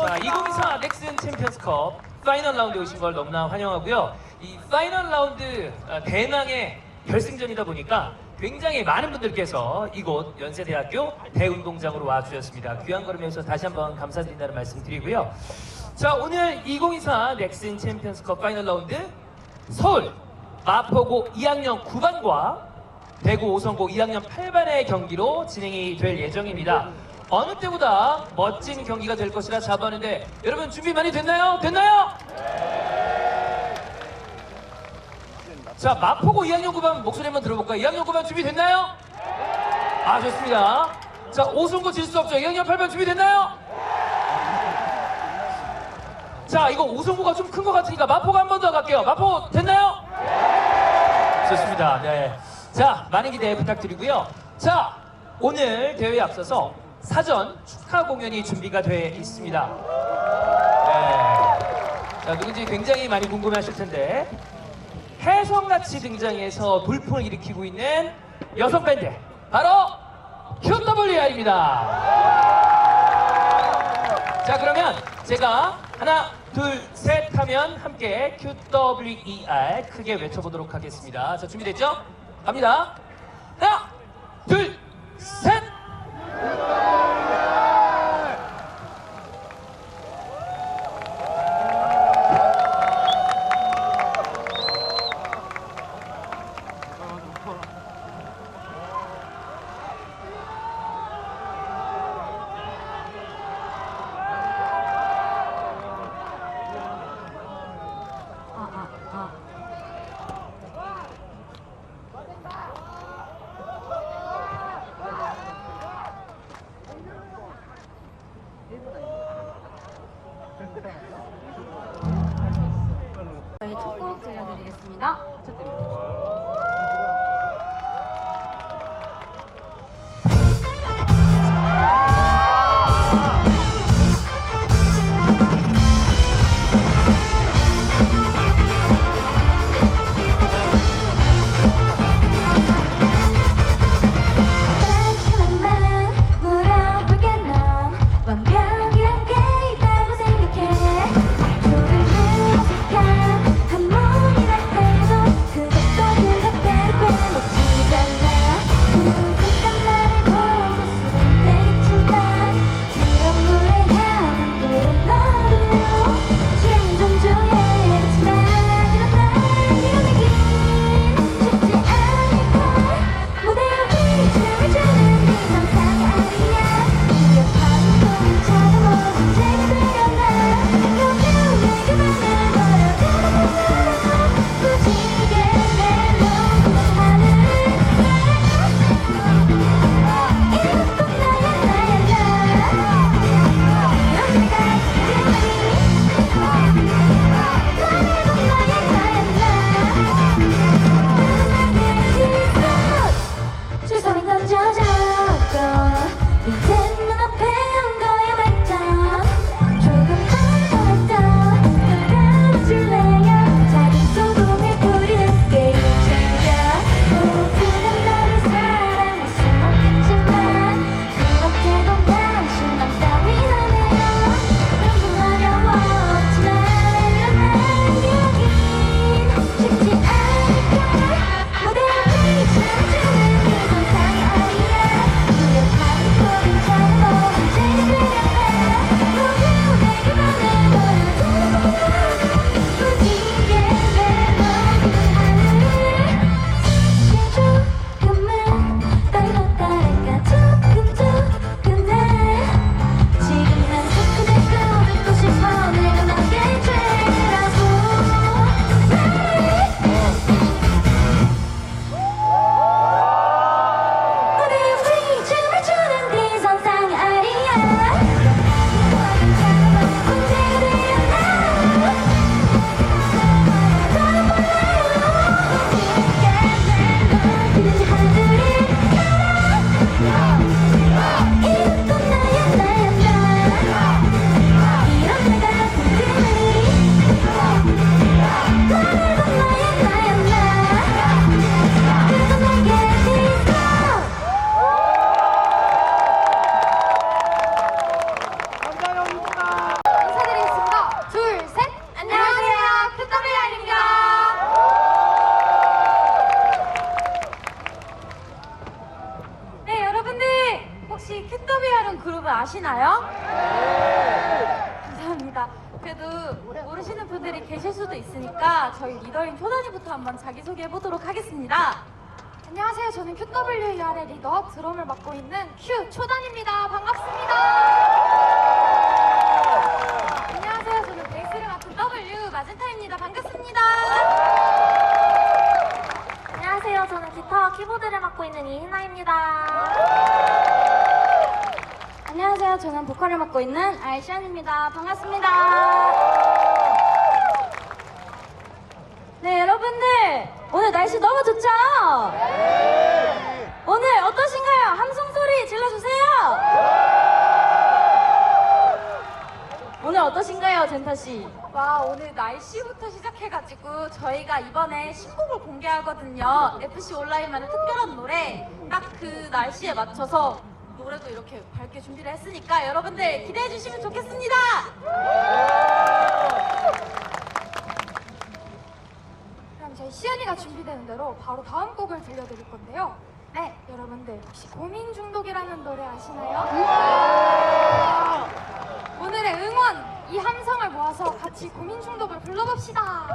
자, 2024 넥슨 챔피언스컵 파이널 라운드에 오신 걸 너무나 환영하고요. 이 파이널 라운드 어, 대망의 결승전이다 보니까 굉장히 많은 분들께서 이곳 연세대학교 대운동장으로 와주셨습니다. 귀한 걸음에서 다시 한번 감사드린다는 말씀 드리고요. 자, 오늘 2024 넥슨 챔피언스컵 파이널 라운드 서울 마포고 2학년 9반과 대구 오성고 2학년 8반의 경기로 진행이 될 예정입니다. 어느 때보다 멋진 경기가 될 것이라 자부하는데 여러분 준비 많이 됐나요? 됐나요? 자 마포고 2학년 9반 목소리 한번 들어볼까요? 2학년 9반 준비 됐나요? 아 좋습니다. 자 오성고 질수 없죠. 2학년 8반 준비 됐나요? 자 이거 오성고가 좀 큰 것 같으니까 마포가 한번 더 갈게요. 마포 됐나요? 좋습니다. 네. 자, 많은 기대 부탁드리고요. 자, 오늘 대회에 앞서서 사전 축하 공연이 준비가 되어 있습니다. 네. 자, 누군지 굉장히 많이 궁금해 하실 텐데, 혜성같이 등장해서 돌풍을 일으키고 있는 여성 밴드, 바로 QWI입니다. 자, 그러면 제가 하나, 둘, 셋 하면 함께 QWER 크게 외쳐보도록 하겠습니다. 자, 준비됐죠? 갑니다. 하나, 둘, 셋! Yeah. 혹시 캣더비아는 그룹을 아시나요? 네. 감사합니다. 그래도 모르시는 분들이 계실 수도 있으니까 저희 리더인 효단이부터 한번 자기소개해 보도록 하겠습니다. 안녕하세요. 저는 QWER의 리더 드럼을 맡고 있는 Q 초단입니다. 반갑습니다. 안녕하세요. 저는 베이스를 맡은 W 마젠타입니다. 반갑습니다. 안녕하세요. 저는 기타와 키보드를 맡고 있는 이희나입니다. 안녕하세요. 저는 보컬을 맡고 있는 알시안입니다. 반갑습니다. 네, 여러분들 오늘 날씨 너무 좋죠? 오늘 어떠신가요? 함성 소리 질러주세요. 오늘 어떠신가요, 젠타 씨? 와, 오늘 날씨부터 시작해가지고 저희가 이번에 신곡을 공개하거든요. FC 온라인만의 특별한 노래. 딱 그 날씨에 맞춰서 노래도 이렇게 밝게 준비를 했으니까 여러분들 기대해 주시면 좋겠습니다. 그럼 저희 시연이가 준비되는 대로 바로 다음 곡을 들려드릴 건데요. 네, 여러분들 혹시 고민 중독이라는 노래 아시나요? 오늘의 응원 이 함성을 모아서 같이 고민 중독을 불러봅시다.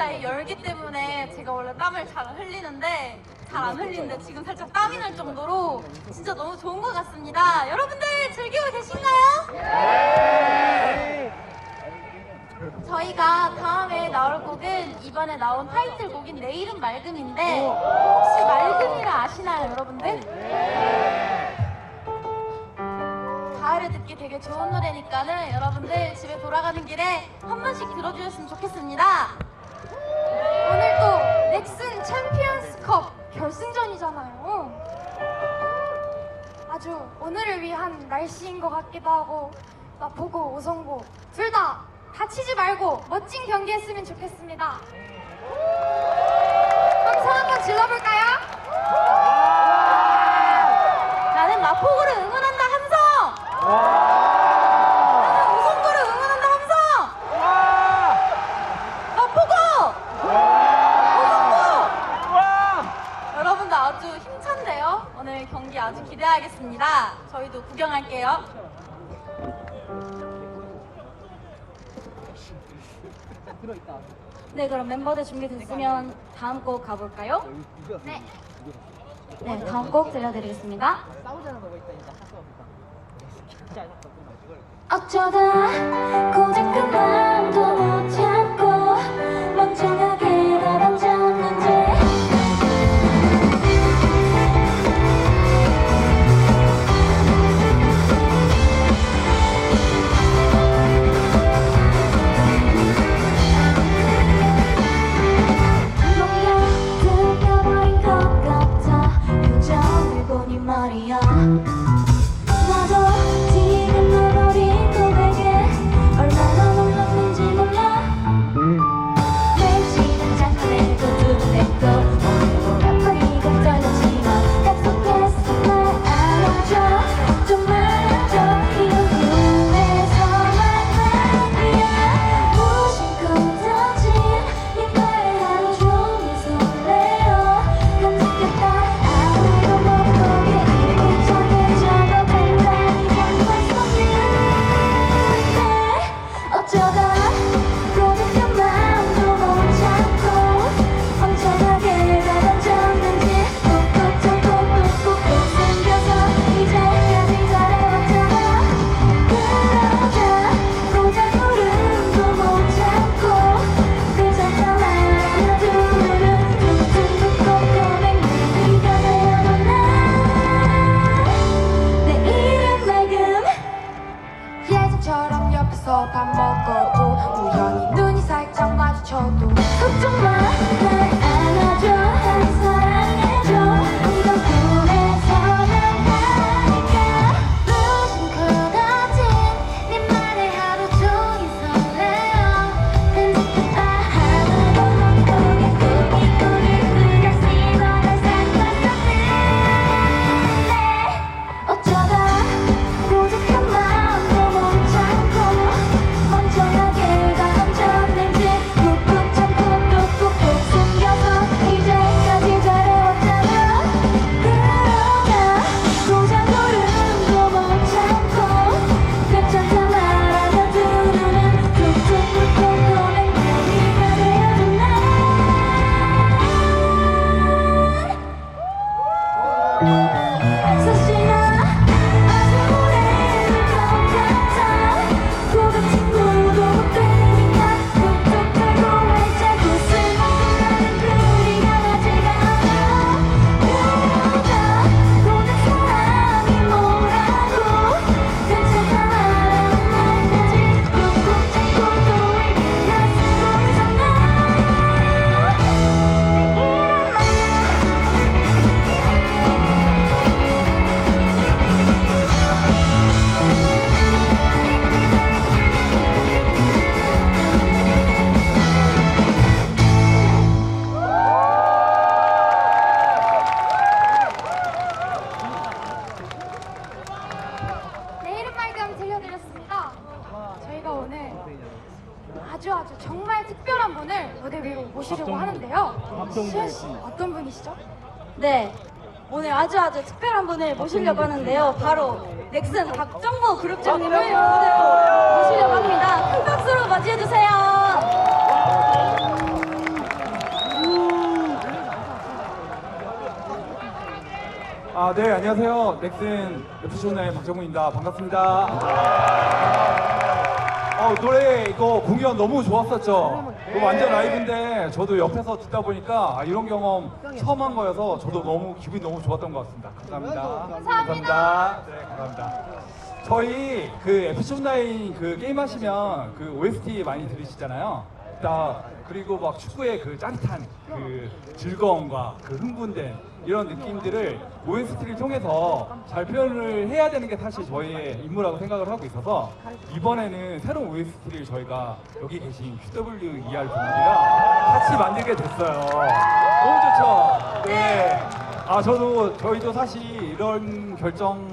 진짜 이 열기 때문에 제가 원래 땀을 잘 흘리는데 잘 안 흘리는데 지금 살짝 땀이 날 정도로 진짜 너무 좋은 것 같습니다. 여러분들 즐기고 계신가요? 저희가 다음에 나올 곡은 이번에 나온 타이틀곡인 내일은 맑음인데 혹시 맑음이라 아시나요, 여러분들? 가을에 듣기 되게 좋은 노래니까는 여러분들 집에 돌아가는 길에 한 번씩 들어주셨으면 좋겠습니다. 넥슨 챔피언스컵 결승전이잖아요. 아주 오늘을 위한 날씨인 것 같기도 하고 나보고 오성고 둘다 다치지 말고 멋진 경기 했으면 좋겠습니다. 그럼 손 한번 질러볼까요? 나는 마포구를 응원한다 함성! 나는 우성구를 응원한다 함성! 마포구! 우성구! 여러분들 아주 힘찬데요? 오늘 경기 아주 기대하겠습니다. 저희도 구경할게요. 네, 그럼 멤버들 준비됐으면 다음 곡 가볼까요? 네. 네, 다음 곡 들려드리겠습니다. 어쩌다 고작 그마 옆에서 밥 먹어도 우연히 눈이 살짝 마주쳐도 걱정 마, 모시려고 하는데요. 바로 넥슨 박정모 그룹장님을 무대로 모시려고 합니다. 큰 박수로 맞이해주세요. 아, 네, 안녕하세요. 넥슨 FC9의 박정훈입니다. 반갑습니다. 어, 노래 이거 공연 너무 좋았었죠? 이거 완전 라이브인데 저도 옆에서 듣다 보니까 아, 이런 경험 처음 한 거여서 저도 너무 기분이 너무 좋았던 것 같습니다. 감사합니다. 감사합니다. 네, 감사합니다. 저희 그 FC9 그 게임 하시면 그 OST 많이 들으시잖아요. 나 그리고 막 축구의 그 짜릿한 그 즐거움과 그 흥분된 이런 느낌들을 OST를 통해서 잘 표현을 해야 되는 게 사실 저희의 임무라고 생각을 하고 있어서 이번에는 새로운 OST를 저희가 여기 계신 QWER 분들이랑 같이 만들게 됐어요. 너무 좋죠? 네. 아, 저도, 저희도 사실 이런 결정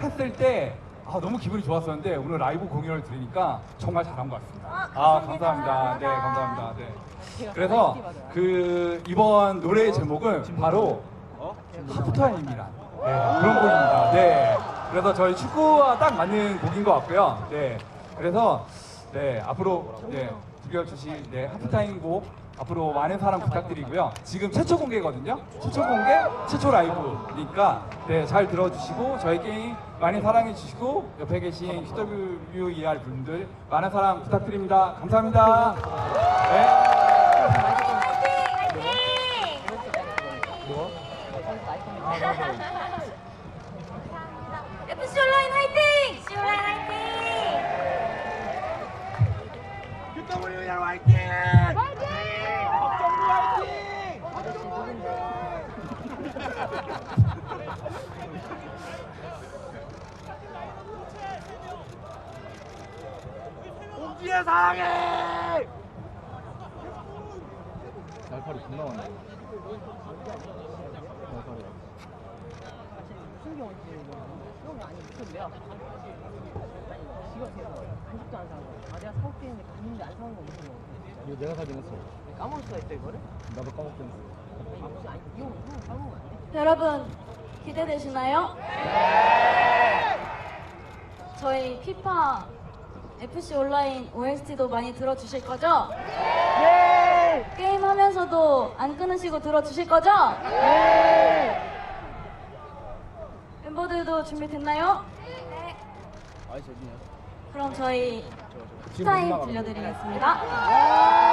했을 때 아, 너무 기분이 좋았었는데 오늘 라이브 공연을 들으니까 정말 잘한 것 같습니다. 아, 감사합니다. 네, 감사합니다. 네. 그래서 그 이번 노래의 제목은 바로 하프타임이란 네, 그런 곡입니다. 네. 그래서 저희 축구와 딱 맞는 곡인 것 같고요. 네. 그래서 네, 앞으로 네, 들려주실 네, 하프타임 곡 앞으로 많은 사랑 부탁드리고요. 지금 최초 공개거든요. 최초 공개, 최초 라이브니까 네, 잘 들어주시고 저희 게임 많이 사랑해 주시고 옆에 계신 QWER 분들 많은 사랑 부탁드립니다. 감사합니다. 네. FC 온라인 화이팅! FC 온라인 화이팅! 날파리 겁나 많네. 이거 내가 사긴 했어. 까먹을 수가 있다 이거를? 나도 까먹긴 했어. 여러분 기대되시나요? 저희 피파 FC 온라인 OST도 많이 들어주실 거죠? 게임 하면서도 안 끊으시고 들어주실 거죠? 멤버들도 준비됐나요? 저기냐. 그럼 저희 올라가는 들려드리겠습니다.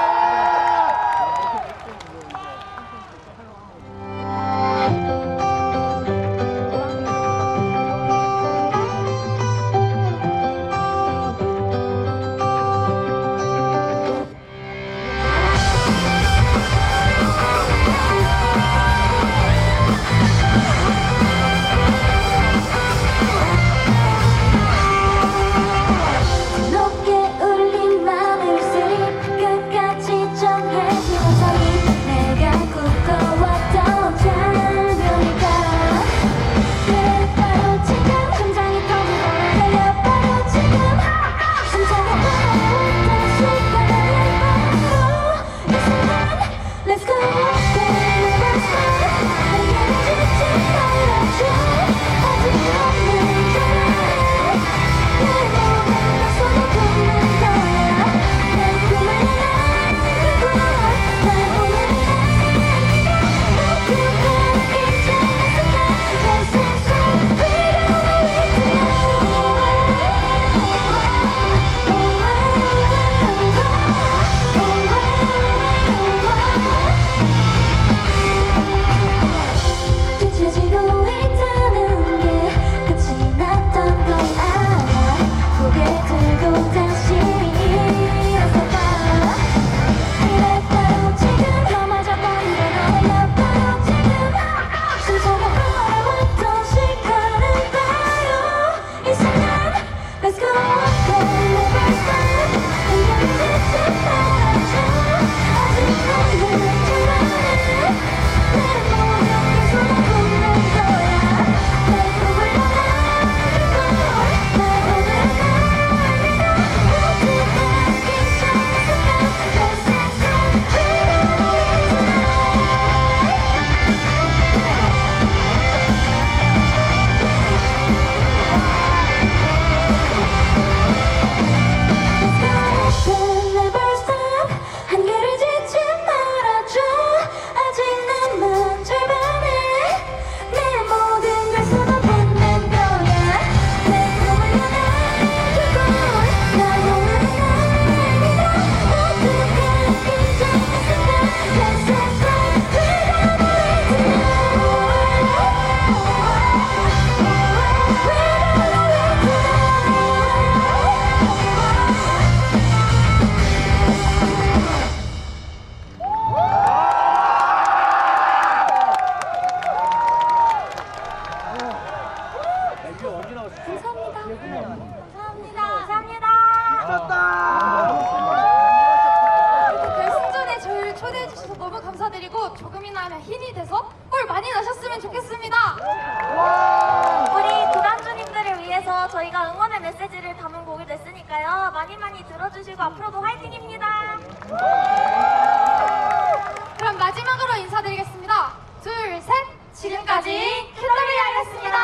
지금까지 큐더비아였습니다.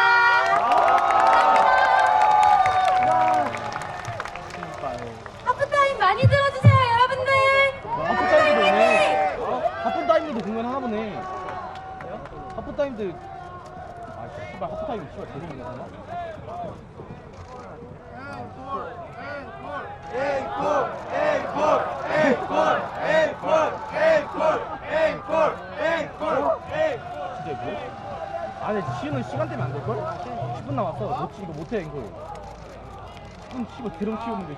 하프타임 많이 들어주세요, 여러분들. 하프 타임도 오네. 하프 타임도 공연 하나 보네. 하프 타임도 아, 씨발 하프 타임 씨발 계속 공연하나? 진짜 이거? 아니 시는 시간 때문에 안 될걸? 10분 남았어. 못 치, 이거 못해 이거. 10분 치고 드럼 치우는데.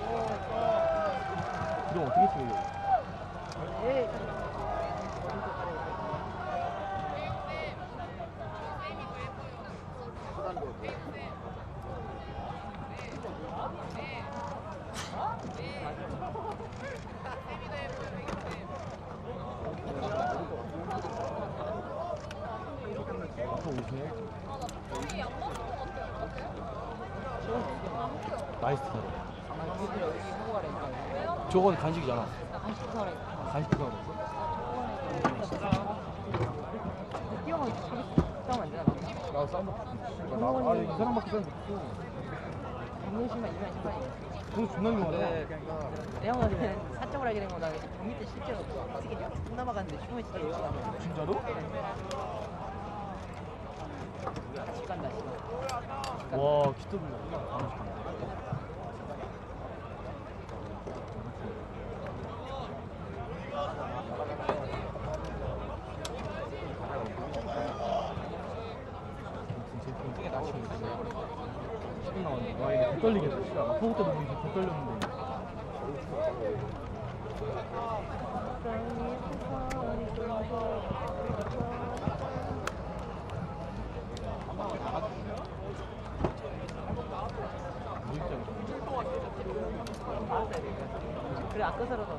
드럼 어떻게 치고 이거? 앞으로 오시네. 나이스 타 저건 간식이잖아. 간식 사라. 간식 사라. 뛰어가면 싸우면 안 되나? 나 싸움 나, 아, 이 사람밖에 싸움 못했어. 장례식만 2만 10만이에요. 그거 존나 유명하다. 내형은 사적으로 하게 된 거다. 경기 때 실제로 어떻게 못 남아 갔는데 춤을 진짜 열심히 하고 진짜로? 같이 간다. 와, 기특 아, 진짜 나 지금 10분 남았네. 와, 이거 더 떨리겠다. 아까부터 너무 이제 더 떨렸는데. 그래 아까서라도